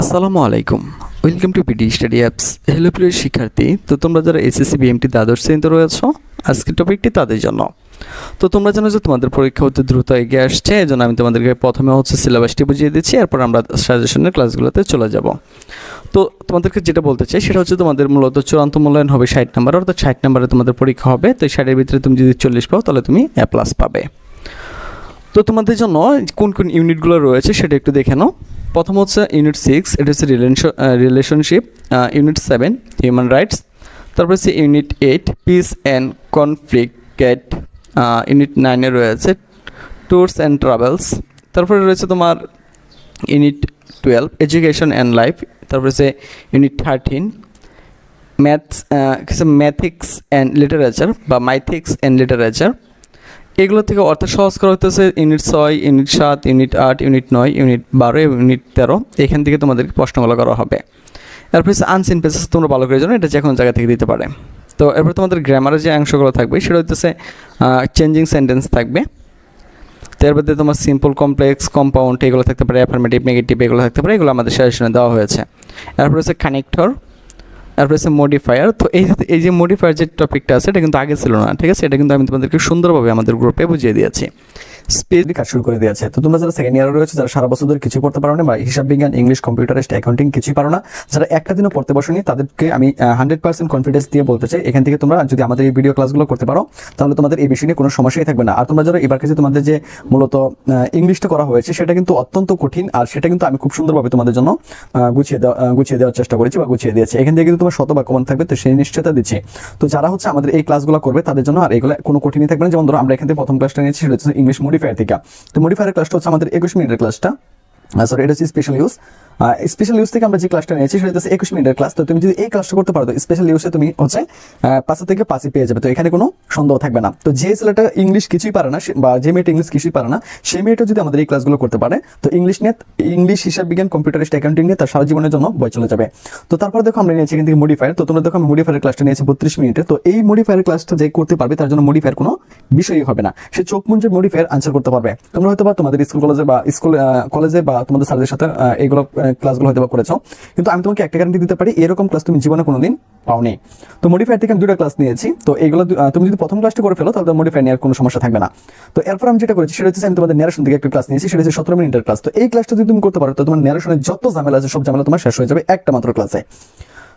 আসসালামু আলাইকুম। Welcome to BD study apps hello প্রিয় শিক্ষার্থী। তো তোমরা যারা এসএসসি বিএমটি দ্বাদশ শ্রেণীতে রয়েছ, আজকের টপিকটি তাদের জন্য। তো তোমরা জানো যে তোমাদের পরীক্ষা হতে দ্রুত এগিয়ে আসছে এই জন্য আমি তোমাদেরকে প্রথমে হচ্ছে সিলেবাসটি বুঝিয়ে দিচ্ছি, এরপর আমরা সাজেশনের ক্লাসগুলোতে চলে যাব। তো তোমাদেরকে যেটা বলতে চাই, সেটা হচ্ছে তোমাদের মূলত চূড়ান্ত মূল্যায়ন হবে ষাট নাম্বার, অর্থাৎ ষাট নাম্বারে তোমাদের পরীক্ষা হবে। তো ষাটের ভিতরে তুমি যদি চল্লিশ পাও, তাহলে তুমি এ প্লাস পাবে। তো তোমাদের জন্য কোন কোন ইউনিটগুলো রয়েছে, সেটা একটু দেখে নাও। প্রথম হচ্ছে ইউনিট সিক্স এটা হচ্ছে relationship unit seven human rights তারপর হচ্ছে unit eight peace and conflicted unit নাইনে রয়েছে ট্যুরস অ্যান্ড ট্রাভেলস তারপরে রয়েছে তোমার unit twelve education and life তারপরে হচ্ছে unit thirteen maths mathics and literature বা মাইথিক্স অ্যান্ড লিটারেচার এগুলো থেকে অর্থ সহজ করা হতেছে ইউনিট ছয় ইউনিট সাত ইউনিট আট ইউনিট নয় ইউনিট বারো ইউনিট তেরো। এখান থেকে তোমাদেরকে প্রশ্নগুলো করা হবে। এরপর আনসিন পেসেস তোমরা ভালো করে জানো, এটা যে কোনো জায়গা থেকে দিতে পারে। তো এরপর তোমাদের গ্রামারের যে অংশগুলো থাকবে, সেটা হচ্ছে চেঞ্জিং সেন্টেন্স থাকবে। তারপরে তোমার সিম্পল কমপ্লেক্স কম্পাউন্ড এগুলো থাকতে পারে অ্যাফার্মেটিভ নেগেটিভ এগুলো থাকতে পারে, এগুলো আমাদের সাজেশনে দেওয়া হয়েছে। এরপর হচ্ছে কানেক্টর তারপরে হচ্ছে মডিফায়ার তো এই এই যে মডিফায়ার যে টপিকটা আছে, এটা কিন্তু আগে ছিল না, ঠিক আছে? এটা কিন্তু আমি তোমাদেরকে সুন্দরভাবে আমাদের গ্রুপে বুঝিয়ে দিয়েছি। স্পেস কাজ শুরু করে দিয়েছে। তো তোমরা যারা সেকেন্ড ইয়ারে রয়েছে, যারা সারা বছর ধরে কিছু পড়তে পারো না বা হিসাব বিজ্ঞান ইংলিশ কম্পিউটারিস্ট অ্যাকাউন্টিং কিছুই পারো না, যারা একটা দিনও পড়তে বসনি, তাদেরকে আমি হান্ড্রেড পার্সেন্ট কনফিডেন্স দিয়ে বলতে চাই, এখান থেকে তোমরা যদি আমাদের এই ভিডিও ক্লাসগুলো করতে পারো, তাহলে তোমাদের এই বিষয় নিয়ে কোনো সমস্যাই থাকবে না। আর তোমরা যারা এবার কাছে তোমাদের যে মূলত ইংলিশটা করা হয়েছে, সেটা কিন্তু অত্যন্ত কঠিন, আর সেটা কিন্তু আমি খুব সুন্দরভাবে তোমাদের জন্য গুছিয়ে দেওয়া গুছিয়ে দেওয়ার চেষ্টা করেছি বা গুছিয়ে দিয়েছি। এখান থেকে কিন্তু তোমার শত বা কমন থাকবে, তো সেই নিশ্চয়তা দিচ্ছি। তো যারা হচ্ছে আমাদের এই ক্লাসগুলো করবে, তাদের জন্য আর এগুলো কোনো কঠিনই থাকবে না। যেমন ধরো, আমরা এখান থেকে প্রথম ক্লাসটা নিয়েছি, সেটা হচ্ছে ইংলিশ মডিফায়ার থেকে তো মডিফায়ার ক্লাসটা হচ্ছে আমাদের একুশ মিনিটের ক্লাসটা সরি এটা হচ্ছে স্পেশাল ইউজ স্পেশাল ইউজ থেকে আমরা যে ক্লাসটা নিয়েছি, সেটা হচ্ছে একুশ মিনিটের ক্লাস তো তুমি যদি এই ক্লাসটা করতে পারো স্পেশাল ইউজে তুমি হচ্ছে পাঁচ থেকে পাঁচই পেয়ে যাবে। তো এখানে কোনো সন্দেহ থাকবে না। তো যে ছেলেটা ইংলিশ কিছুই পারে না বা যে মেয়েটা ইংলিশ কিছুই পারে না, সেই মেয়েটা যদি আমাদের এই ক্লাসগুলো করতে পারে, তো ইংলিশ নিয়ে ইংলিশ হিসাব বিজ্ঞান কম্পিউটারিস্ট অ্যাকাউন্টিং নিয়ে তার সারা জীবনের জন্য বই চলে যাবে। তো তারপর দেখো আমরা নিয়েছি থেকে মডিফায়ার তো তোমরা দেখো আমি মডিফায়ার ক্লাসটা নিয়েছি বত্রিশ মিনিটে। তো এই মডিফায়ার ক্লাসটা যে করতে পারবে, তার জন্য মডিফায়ার কোনো বিষয়ই হবে না। সে চোখ মুঞ্জে মডিফায়ার আনসার করতে পারবে। তোমরা হয়তো বা তোমাদের স্কুল কলেজে বা স্কুল কলেজে বা তোমাদের স্যারদের সাথে এইগুলো ক্লাসগুলো হয়তো করেছ। কিন্তু আমি তোমাকে একটা গ্যারান্টি দিতে পারি, এরকম ক্লাস তুমি জীবনে কোনোদিন পাওনি। তো মডিফায়ার থেকে আমি দুটো ক্লাস নিয়েছি। তো এগুলো তুমি যদি প্রথম ক্লাসটা করে ফেলো, তাহলে মডিফায়ার নেওয়ার কোনো সমস্যা থাকবে না। তো এরপর আমি যেটা করেছি, সেটা হচ্ছে আমি তোমাদের ন্যারেশন থেকে একটা ক্লাস নিয়েছি, সেটা হচ্ছে সতেরো মিনিটের ক্লাস তো এই ক্লাসটা যদি তুমি করতে পারো, তো তোমার ন্যারেশনের যত ঝামেলা আছে, সব ঝামেলা তোমার শেষ হয়ে যাবে একটা মাত্র ক্লাসে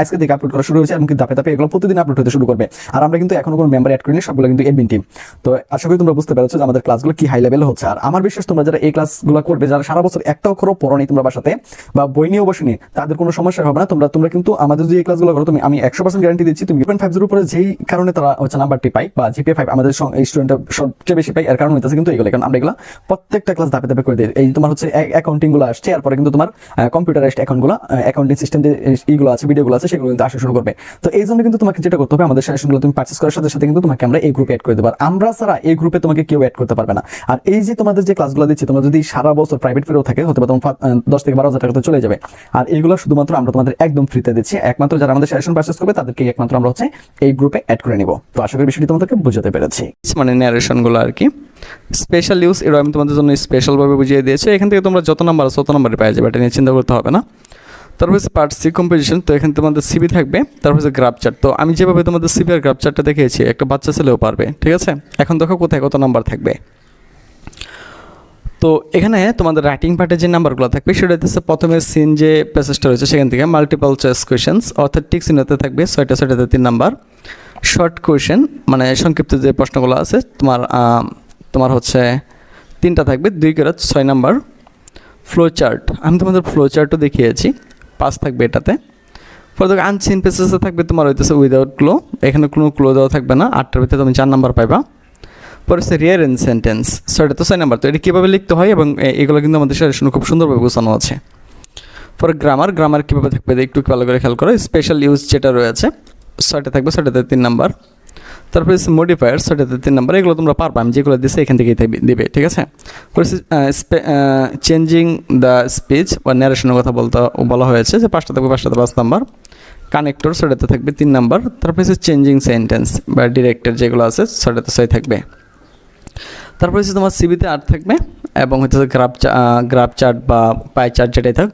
আজকে থেকে আপলোড করা শুরু হয়েছে এমনকি ধাপে ধাপে এগুলো প্রতিদিন আপলোড হতে শুরু করবে। আর আমরা কিন্তু এখনও কোনো মেম্বার অ্যাড করিনি, সবগুলো কিন্তু এডমিন টিম তো আশা করি তোমরা বুঝতে পেরেছ যে আমাদের ক্লাসগুলো কি হাই লেভেল হচ্ছে। আর আমার বিশ্বাস তোমরা যারা এই ক্লাসগুলো করবে, যারা সারা বছর একটা অক্ষরও পড়নি তোমরা বাসাতে বা বই নিয়েও বসেনি, তাদের কোনো সমস্যা হবে না। তোমরা তোমরা কিন্তু আমাদের যে এই ক্লাসগুলো করো, তুমি, আমি একশো পার্সেন্ট গ্যারান্টি দিচ্ছি, তুমি পয়েন্ট ফাইভ জিরো উপরে যেই কারণে তারা হচ্ছে নাম্বারটি পাই বা জিপিএ ফাইভ আমাদের স্টুডেন্টরা সবচেয়ে বেশি পাই এর কারণ হইতেছে কিন্তু এগুলো। কারণ আমরা এগুলো প্রত্যেকটা ক্লাস ধাপে ধাপে করে দিই। এই তোমার হচ্ছে অ্যাকাউন্টিংগুলো আসছে, এরপরে কিন্তু তোমার কম্পিউটারাইজড অ্যাকাউন্টগুলো অ্যাকাউন্টিং সিস্টেম যে এইগুলো আছে ভিডিওগুলো আছে সেগুলো কিন্তু আসা শুরু করবে। তো এই জন্য কিন্তু তোমাকে যেটা করতে হবে, আমাদের সেশনগুলো তুমি পার্চেস করার সাথে সাথে কিন্তু তোমাকে আমরা এই গ্রুপে অ্যাড করে দেবো। আর আমরা ছাড়া এই গ্রুপে তোমাকে কেউ অ্যাড করতে পারবে না। আর এই যে তোমাদের যে ক্লাসগুলো দিচ্ছি, তোমরা যদি সারা বছর প্রাইভেট ফেরও থাকে হতে পারে তোমার দশ থেকে বারো হাজার টাকা চলে যাবে। আর এইগুলো শুধুমাত্র আমরা তোমাদের একদম ফ্রিতে দিচ্ছি। একমাত্র যারা আমাদের সেশন পার্চেস করবে, তাদেরকে একমাত্র আমরা হচ্ছে এই গ্রুপে অ্যাড করে নিব। তো আশা করি বিষয়টি তোমাদেরকে বুঝাতে পেরেছি। মানে ন্যারেশনগুলো আর কি। স্পেশাল ইউজ এটা আমি তোমাদের জন্য স্পেশালভাবে বুঝিয়ে দিয়েছি। এখান থেকে তোমরা যত নাম্বার আছে, তত নাম্বারে পেয়ে যাবে, এটা নিয়ে চিন্তা করতে হবে না। তারপর হচ্ছে পার্ট সি কম্পোজিশন তো এখানে তোমাদের সিবি থাকবে তারপর হচ্ছে গ্রাফ চার্ট তো আমি যেভাবে তোমাদের সিবি আর গ্রাফ চার্টটা দেখিয়েছি, একটা বাচ্চা ছেলেও পারবে, ঠিক আছে? এখন দেখো কোথায় কত নাম্বার থাকবে। তো এখানে তোমাদের রাইটিং পার্টে যে নাম্বারগুলো থাকবে, সেটা হচ্ছে প্রথমে সিন যে প্যাসেজটা রয়েছে, সেখান থেকে মাল্টিপল চয়েস কোয়েশনস অর্থাৎ টিক চিহ্নতে থাকবে, ছয়টা, ছয়টাতে তিন নাম্বার শর্ট কোয়েশন মানে সংক্ষিপ্ত যে প্রশ্নগুলো আছে, তোমার তোমার হচ্ছে তিনটা থাকবে, দুই করে ছয় নাম্বার ফ্লো চার্ট আমি তোমাদের ফ্লো চার্টও দেখিয়েছি। পাঁচ থাকবে এটাতে। পরে দেখো আনসিন পেসেসে থাকবে তোমার হইতেছে উইদাউট ক্লো এখানে কোনো ক্লো দেওয়া থাকবে না, আটটার ভিতরে তুমি চার নাম্বার পাইবা। পরে হচ্ছে রিয়ার ইন সেন্টেন্স ছয়টা তো ছয় নাম্বার তো এটা কীভাবে লিখতে হয় এবং এগুলো কিন্তু আমাদের সাজেশনে খুব সুন্দরভাবে গোছানো আছে। পরে গ্রামার গ্রামার কীভাবে থাকবে একটু ভালো করে খেয়াল করো স্পেশাল ইউজ যেটা রয়েছে, ছয়টা থাকবে, ছয়টাতে তিন নাম্বার তারপরে মডিফায়ার সেটাতে তিন নম্বর, এগুলো তোমরা পারবা, আমি যেগুলো দিচ্ছি এখান থেকে দেবে ঠিক আছে? চেঞ্জিং দ্য স্পিচ বা ন্যারেশনের কথা বলতে, বলা হয়েছে যে পাঁচটা থাকবে পাঁচটাতে পাঁচ নম্বর। কানেক্টর সেটাতে থাকবে তিন নম্বর তারপরে হচ্ছে চেঞ্জিং সেন্টেন্স বা ডিরেক্টর যেগুলো আছে সেটাতে ছয় থাকবে। তারপরে হচ্ছে তোমার সিবিতে আর থাকবে। এবং হচ্ছে গ্রাফ গ্রাফ চার্ট বা পাই চার্ট যেটাই থাক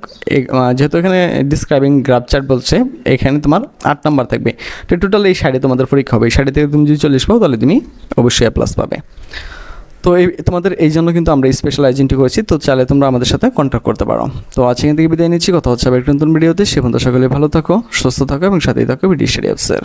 যেহেতু এখানে ডিসক্রাইবিং গ্রাফ চার্ট বলছে, এখানে তোমার আট নাম্বার থাকবে। তো টোটাল এই শাড়ি তোমাদের পরীক্ষা হবে। এই শাড়ি থেকে তুমি যদি চল্লিশ পাও, তাহলে তুমি অবশ্যই এ প্লাস পাবে। তো এই, তোমাদের এই জন্য কিন্তু আমরা স্পেশাল এজেন্টি করেছি। তো চাইলে তোমরা আমাদের সাথে কন্ট্যাক্ট করতে পারো। তো আজকে এখান থেকে বিদায় নিচ্ছি। কথা হচ্ছে আবার একটা নতুন ভিডিওতে সে পর্যন্ত সকলে ভালো থাকো, সুস্থ থাকো এবং সাথেই থাকো ভিডিও স্টাডি অ্যাপসের